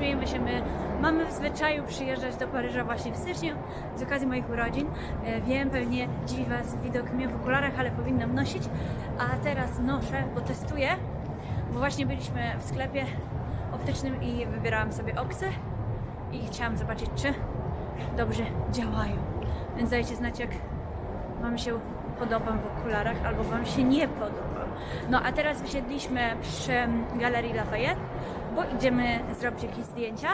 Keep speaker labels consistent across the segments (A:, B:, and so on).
A: śmiejemy się, my mamy w zwyczaju przyjeżdżać do Paryża właśnie w styczniu z okazji moich urodzin. E, Wiem, pewnie dziwi Was widok mnie w okularach, ale powinnam nosić. A teraz noszę, bo testuję, bo właśnie byliśmy w sklepie optycznym i wybierałam sobie oksy i chciałam zobaczyć, czy dobrze działają. Więc dajcie znać, jak Wam się podobam w okularach, albo Wam się nie podoba. No a teraz wysiedliśmy przy Galerii Lafayette, bo idziemy zrobić jakieś zdjęcia.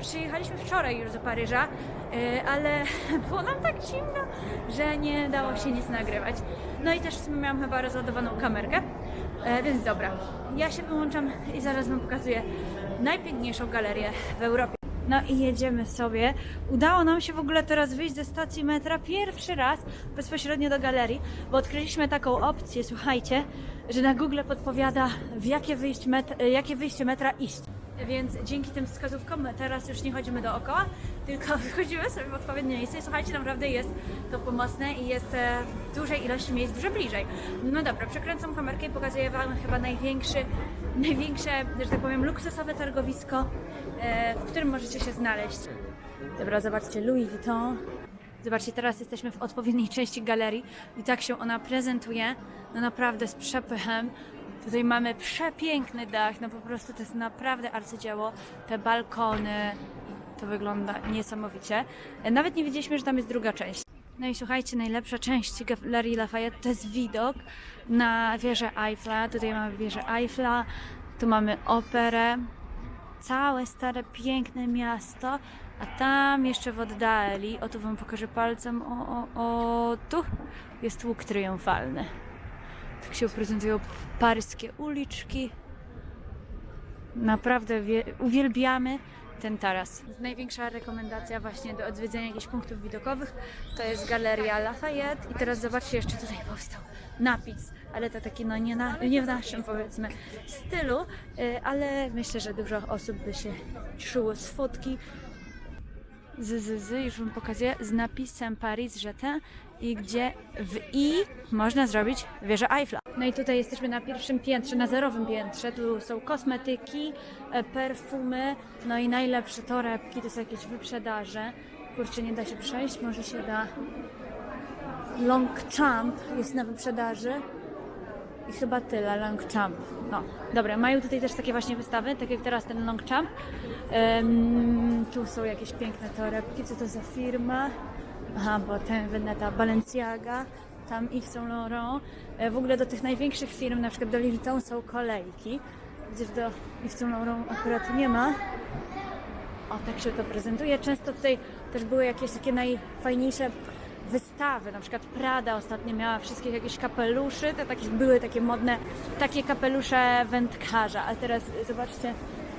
A: Przyjechaliśmy wczoraj już do Paryża, yy, ale było nam tak zimno, że nie dało się nic nagrywać. No i też w sumie miałam chyba rozładowaną kamerkę, yy, więc dobra. Ja się wyłączam i zaraz Wam pokazuję najpiękniejszą galerię w Europie. No i jedziemy sobie. Udało nam się w ogóle teraz wyjść ze stacji metra pierwszy raz bezpośrednio do galerii, bo odkryliśmy taką opcję, słuchajcie, że na Google podpowiada w jakie, wyjść e, jakie wyjście metra iść. Więc dzięki tym wskazówkom teraz już nie chodzimy dookoła, tylko wychodzimy sobie w odpowiednie miejsce słuchajcie, naprawdę jest to pomocne i jest e, w dużej ilości miejsc dużo bliżej. No dobra, przekręcam kamerkę i pokazuję Wam chyba największy, największe, że tak powiem, luksusowe targowisko, w którym możecie się znaleźć. Dobra, zobaczcie, Louis Vuitton. Zobaczcie, teraz jesteśmy w odpowiedniej części galerii i tak się ona prezentuje. No naprawdę z przepychem. Tutaj mamy przepiękny dach, no po prostu to jest naprawdę arcydzieło. Te balkony, to wygląda niesamowicie. E, Nawet nie wiedzieliśmy, że tam jest druga część. No i słuchajcie, najlepsza część Galerii Lafayette to jest widok na wieżę Eiffla. Tutaj mamy wieżę Eiffla, tu mamy operę, całe stare, piękne miasto, a tam jeszcze w oddali, o tu Wam pokażę palcem, o, o, o, tu jest łuk triumfalny. Tak się prezentują paryskie uliczki. Naprawdę wie, uwielbiamy ten taras. Największa rekomendacja właśnie do odwiedzenia jakichś punktów widokowych to jest Galeria Lafayette. I teraz zobaczcie, jeszcze tutaj powstał. Napis, ale to taki no nie, na, nie w naszym powiedzmy stylu, y, ale myślę, że dużo osób by się czuło z fotki z, z, z, już wam pokazuję, z napisem Paris Jetin i gdzie w I można zrobić wieżę Eiffla. No i tutaj jesteśmy na pierwszym piętrze, na zerowym piętrze. Tu są kosmetyki, e, perfumy, no i najlepsze torebki, to są jakieś wyprzedaże. Kurczę, nie da się przejść, może się da. Longchamp jest na wyprzedaży. I chyba tyle, Longchamp. No, dobra, mają tutaj też takie właśnie wystawy, tak jak teraz ten Longchamp. Ym, tu są jakieś piękne torebki, co to za firma? Aha, bo ten Veneta Balenciaga, tam Yves Saint Laurent. E, W ogóle do tych największych firm, na przykład do Louis są kolejki. Że do Yves Saint Laurent akurat nie ma. O, tak się to prezentuje. Często tutaj też były jakieś takie najfajniejsze wystawy, na przykład Prada ostatnio miała wszystkich jakieś kapeluszy, te takie były takie modne, takie kapelusze wędkarza, a teraz zobaczcie,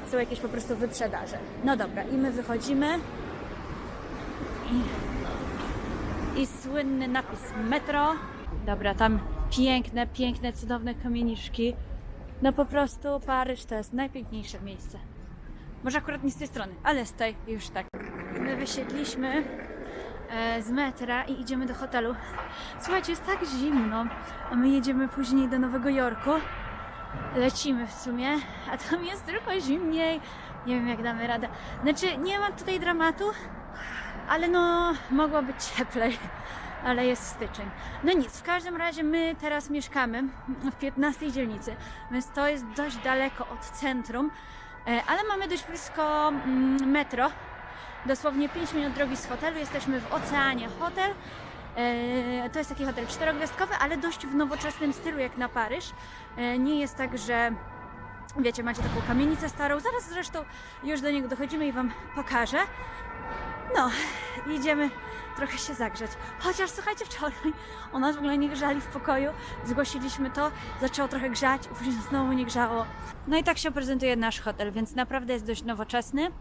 A: są jakieś po prostu wyprzedaże. No dobra, i my wychodzimy i, i słynny napis metro. Dobra, tam piękne, piękne, cudowne kamieniczki. No po prostu Paryż to jest najpiękniejsze miejsce. Może akurat nie z tej strony, ale z tej już tak. My wysiedliśmy e, z metra i idziemy do hotelu. Słuchajcie, jest tak zimno, a my jedziemy później do Nowego Jorku. Lecimy w sumie, a tam jest tylko zimniej. Nie wiem, jak damy radę. Znaczy, nie ma tutaj dramatu, ale no, mogło być cieplej. Ale jest styczeń. No nic, w każdym razie my teraz mieszkamy w 15 dzielnicy, więc to jest dość daleko od centrum, e, ale mamy dość blisko mm, metro. Dosłownie 5 minut drogi z hotelu. Jesteśmy w Oceanie Hotel. E, To jest taki hotel czterogwiazdkowy, ale dość w nowoczesnym stylu jak na Paryż. E, Nie jest tak, że wiecie, macie taką kamienicę starą. Zaraz zresztą już do niego dochodzimy i Wam pokażę. No, idziemy trochę się zagrzeć. Chociaż słuchajcie, wczoraj u nas w ogóle nie grzali w pokoju. Zgłosiliśmy to, zaczęło trochę grzać, później znowu nie grzało. No i tak się prezentuje nasz hotel, więc naprawdę jest dość nowoczesny.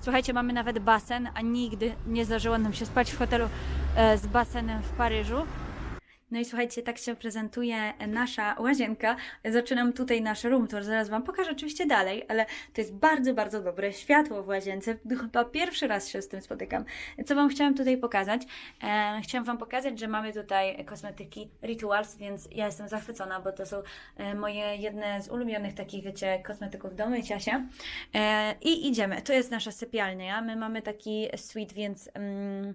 A: Słuchajcie, mamy nawet basen, a nigdy nie zdarzyło nam się spać w hotelu e, z basenem w Paryżu. No i słuchajcie, tak się prezentuje nasza łazienka. Zaczynam tutaj nasz room tour, zaraz Wam pokażę oczywiście dalej, ale to jest bardzo, bardzo dobre światło w łazience. Chyba pierwszy raz się z tym spotykam. Co Wam chciałam tutaj pokazać? E, chciałam Wam pokazać, że mamy tutaj kosmetyki Rituals, więc ja jestem zachwycona, bo to są e, moje jedne z ulubionych takich, wiecie, kosmetyków do mycia się. E, I idziemy. To jest nasza sypialnia. My mamy taki suite, więc... Mm,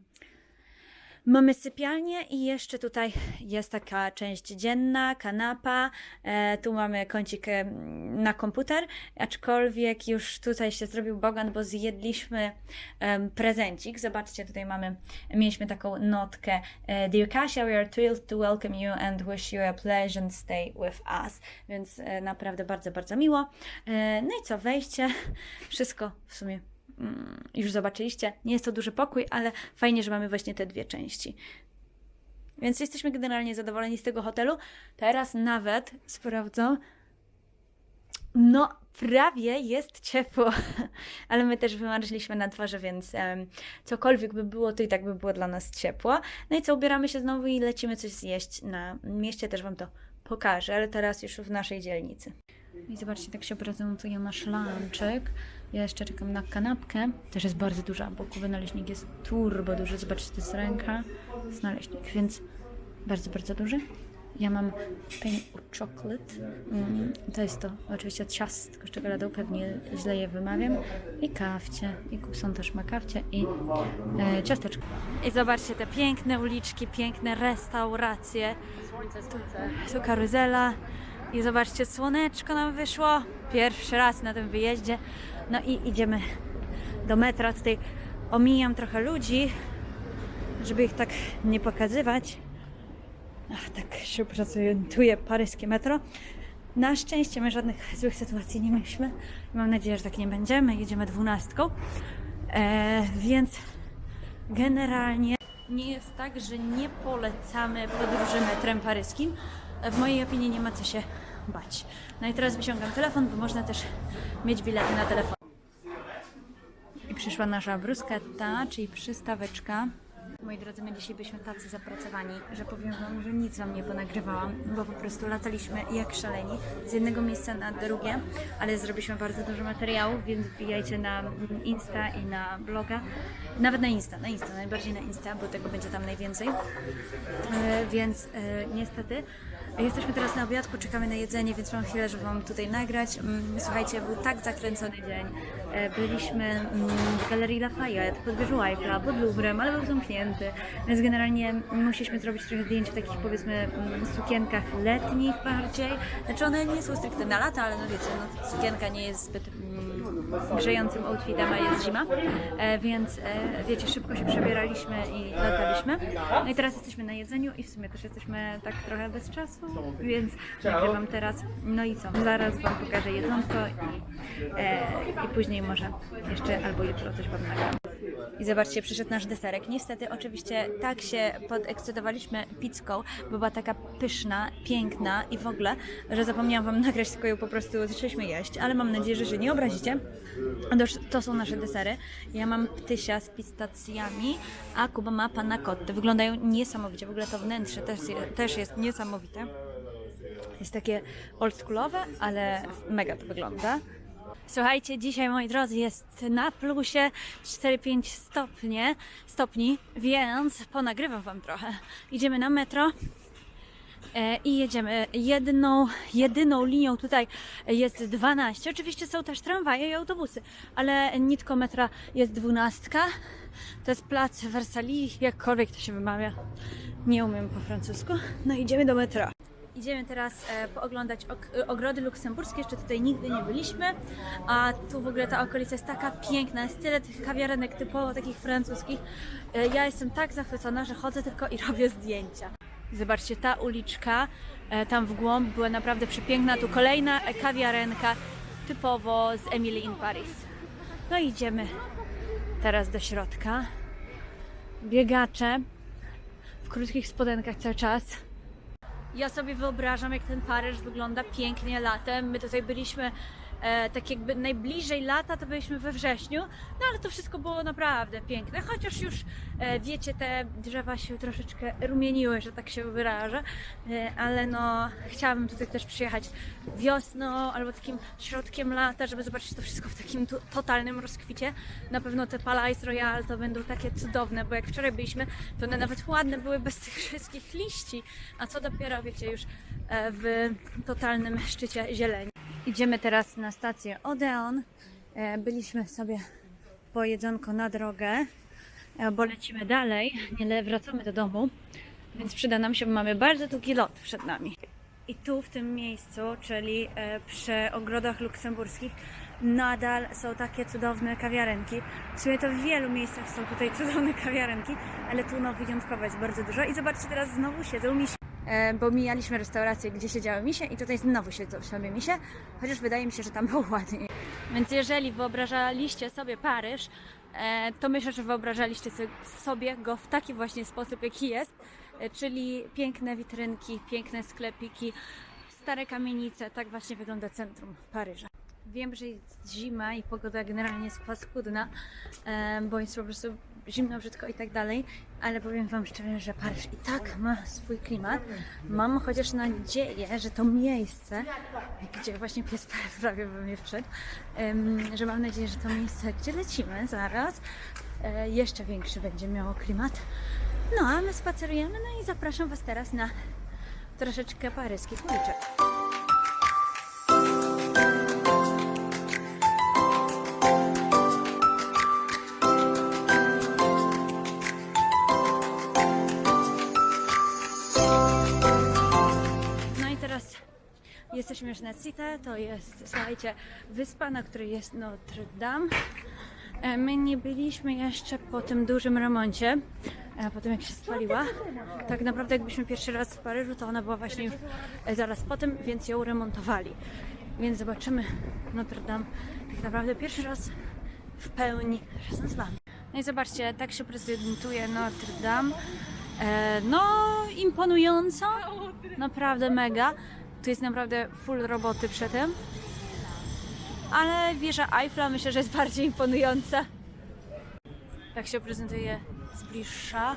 A: Mamy sypialnię i jeszcze tutaj jest taka część dzienna, kanapa. E, tu mamy kącik e, na komputer, aczkolwiek już tutaj się zrobił bogan, bo zjedliśmy em, prezencik. Zobaczcie, tutaj mamy, mieliśmy taką notkę. e, Dear Kasia, we are thrilled to welcome you and wish you a pleasant stay with us. Więc e, naprawdę bardzo, bardzo miło. E, no i co, wejście, wszystko w sumie już zobaczyliście. Nie jest to duży pokój, ale fajnie, że mamy właśnie te dwie części. Więc jesteśmy generalnie zadowoleni z tego hotelu. Teraz nawet sprawdzam. No, prawie jest ciepło, ale my też wymarzyliśmy na dworze, więc em, cokolwiek by było, to i tak by było dla nas ciepło. No i co, ubieramy się znowu i lecimy coś zjeść na mieście, też Wam to pokażę, ale teraz już w naszej dzielnicy. I zobaczcie, tak się prezentuje nasz lunchek. Ja jeszcze czekam na kanapkę. Też jest bardzo duża, bo kuby naleśnik jest turbo duży. Zobaczcie, to jest ręka z naleśnik, więc bardzo, bardzo duży. Ja mam pain chocolate. Mm, to jest to oczywiście ciastko z czekoladą, pewnie źle je wymawiam. I kawcie. I Kupson też ma kawcie i e, ciasteczko. I zobaczcie te piękne uliczki, piękne restauracje. Tu, tu karuzela. I zobaczcie, słoneczko nam wyszło. Pierwszy raz na tym wyjeździe. No i idziemy do metra. Tutaj omijam trochę ludzi, żeby ich tak nie pokazywać. Ach, tak się prezentuje paryskie metro. Na szczęście my żadnych złych sytuacji nie mieliśmy. Mam nadzieję, że tak nie będziemy. Jedziemy dwunastką. E, więc generalnie nie jest tak, że nie polecamy podróży metrem paryskim. W mojej opinii nie ma co się bać. No i teraz wyciągam telefon, bo można też mieć bilety na telefon. I przyszła nasza brusketta, czyli przystaweczka. Moi drodzy, my dzisiaj byliśmy tacy zapracowani, że powiem Wam, że nic Wam nie ponagrywałam, bo po prostu lataliśmy jak szaleni z jednego miejsca na drugie, ale zrobiliśmy bardzo dużo materiałów, więc wbijajcie na Insta i na bloga. Nawet na Insta, na Insta, najbardziej na Insta, bo tego będzie tam najwięcej. E, więc e, niestety jesteśmy teraz na obiadku, czekamy na jedzenie, więc mam chwilę, żeby Wam tutaj nagrać. Mm, Słuchajcie, był tak zakręcony dzień. E, Byliśmy mm, w Galerii Lafayette, pod wieżą Eiffla, pod Louvrem, ale był zamknięty, więc generalnie musieliśmy zrobić trochę zdjęć w takich powiedzmy mm, sukienkach letnich bardziej. Znaczy one nie są stricte na lata, ale no wiecie, no, sukienka nie jest zbyt mm, grzejącym outfitem, a jest zima, e, więc e, wiecie, szybko się przebieraliśmy i lataliśmy. No i teraz jesteśmy na jedzeniu i w sumie też jesteśmy tak trochę bez czasu, więc nagrywam teraz. No i co? Zaraz Wam pokażę jedzonko i, e, i później może jeszcze albo jutro coś Wam nagram. I zobaczcie, przyszedł nasz deserek. Niestety, oczywiście, tak się podekscytowaliśmy pizzką, bo była taka pyszna, piękna i w ogóle, że zapomniałam Wam nagrać, tylko ją po prostu zaczęliśmy jeść, ale mam nadzieję, że się nie obrazicie. To są nasze desery. Ja mam ptysia z pistacjami, a Kuba ma panna cotta. Wyglądają niesamowicie. W ogóle to wnętrze też, też jest niesamowite. Jest takie oldschoolowe, ale mega to wygląda. Słuchajcie, dzisiaj moi drodzy jest na plusie 4-5 stopnie, stopni, więc ponagrywam wam trochę. Idziemy na metro e, i jedziemy jedną, jedyną linią tutaj jest 12. Oczywiście są też tramwaje i autobusy, ale nitko metra jest 12. To jest plac Versailles, jakkolwiek to się wymawia. Nie umiem po francusku. No idziemy do metra. Idziemy teraz e, pooglądać ok- e, ogrody luksemburskie, jeszcze tutaj nigdy nie byliśmy, a tu w ogóle ta okolica jest taka piękna, jest tyle tych kawiarenek typowo takich francuskich. E, ja jestem tak zachwycona, że chodzę tylko i robię zdjęcia. Zobaczcie, ta uliczka e, tam w głąb była naprawdę przepiękna. Tu kolejna e, kawiarenka typowo z Emily in Paris. No i idziemy teraz do środka. Biegacze w krótkich spodenkach cały czas. Ja sobie wyobrażam, jak ten Paryż wygląda pięknie latem. My tutaj byliśmy e, tak jakby najbliżej lata to byliśmy we wrześniu, no ale to wszystko było naprawdę piękne, chociaż już e, wiecie, te drzewa się troszeczkę rumieniły, że tak się wyrażę, e, ale no chciałabym tutaj też przyjechać wiosną albo takim środkiem lata, żeby zobaczyć to wszystko w takim totalnym rozkwicie. Na pewno te Palais Royal to będą takie cudowne, bo jak wczoraj byliśmy, to one nawet ładne były bez tych wszystkich liści, a co dopiero, wiecie, już e, w totalnym szczycie zieleni. Idziemy teraz na stację Odeon. E, Byliśmy sobie po jedzonko na drogę, e, bo lecimy dalej, nie wracamy do domu, więc przyda nam się, bo mamy bardzo długi lot przed nami. I tu w tym miejscu, czyli e, przy ogrodach luksemburskich, nadal są takie cudowne kawiarenki. W sumie to w wielu miejscach są tutaj cudowne kawiarenki, ale tu no wyjątkowo jest bardzo dużo. I zobaczcie, teraz znowu siedzą misie. E, bo mijaliśmy restaurację, gdzie siedziały misie i tutaj znowu siedzą sobie misie, chociaż wydaje mi się, że tam było ładniej. Więc jeżeli wyobrażaliście sobie Paryż, e, to myślę, że wyobrażaliście sobie go w taki właśnie sposób, jaki jest, e, czyli piękne witrynki, piękne sklepiki, stare kamienice, tak właśnie wygląda centrum Paryża. Wiem, że jest zima i pogoda generalnie jest paskudna, bo jest po prostu zimno, brzydko i tak dalej, ale powiem Wam szczerze, że Paryż i tak ma swój klimat. Mam chociaż nadzieję, że to miejsce, gdzie właśnie pies prawie we mnie wszedł, że mam nadzieję, że to miejsce, gdzie lecimy zaraz, e, jeszcze większy będzie miało klimat. No, a my spacerujemy, no i zapraszam Was teraz na troszeczkę paryski policzek. Jesteśmy już na Cité, to jest, słuchajcie, wyspa, na której jest Notre Dame. E, My nie byliśmy jeszcze po tym dużym remoncie, e, po tym jak się spaliła. Tak naprawdę jakbyśmy pierwszy raz w Paryżu, to ona była właśnie e, zaraz po tym, więc ją remontowali. Więc zobaczymy Notre Dame tak naprawdę pierwszy raz w pełni razem z Wami. No i zobaczcie, tak się prezentuje Notre Dame. No, imponująco, naprawdę mega. Tu jest naprawdę full roboty przy tym. Ale wieża Eiffla myślę, że jest bardziej imponująca. Tak się prezentuje z bliższa.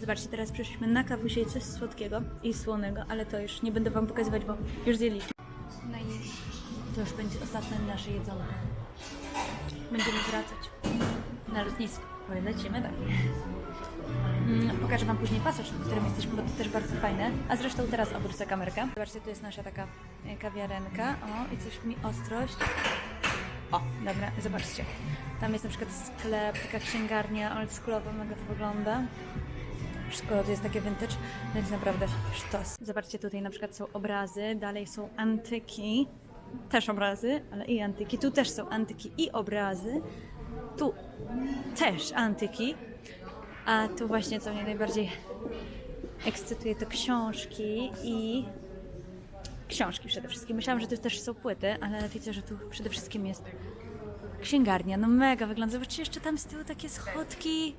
A: Zobaczcie, teraz przyszliśmy na kawusie i coś słodkiego i słonego, ale to już nie będę Wam pokazywać, bo już zjedliśmy. No i to już będzie ostatnie nasze jedzonko. Będziemy wracać na lotnisko, bo lecimy dalej. Mm, Pokażę Wam później pasaż, w którym jesteśmy, bo to też bardzo fajne. A zresztą teraz obrócę kamerkę. Zobaczcie, tu jest nasza taka e, kawiarenka. O, i coś mi ostrość. O, dobra, zobaczcie. Tam jest na przykład sklep, taka księgarnia oldschoolowa, mega to wygląda. Wszystko to jest takie vintage, to jest naprawdę sztos. Zobaczcie, tutaj na przykład są obrazy, dalej są antyki, też obrazy, ale i antyki. Tu też są antyki i obrazy. Tu też antyki. A tu właśnie co mnie najbardziej ekscytuje to książki i książki przede wszystkim. Myślałam, że tu też są płyty, ale widzę, że tu przede wszystkim jest księgarnia. No mega wygląda. Zobaczcie jeszcze tam z tyłu takie schodki.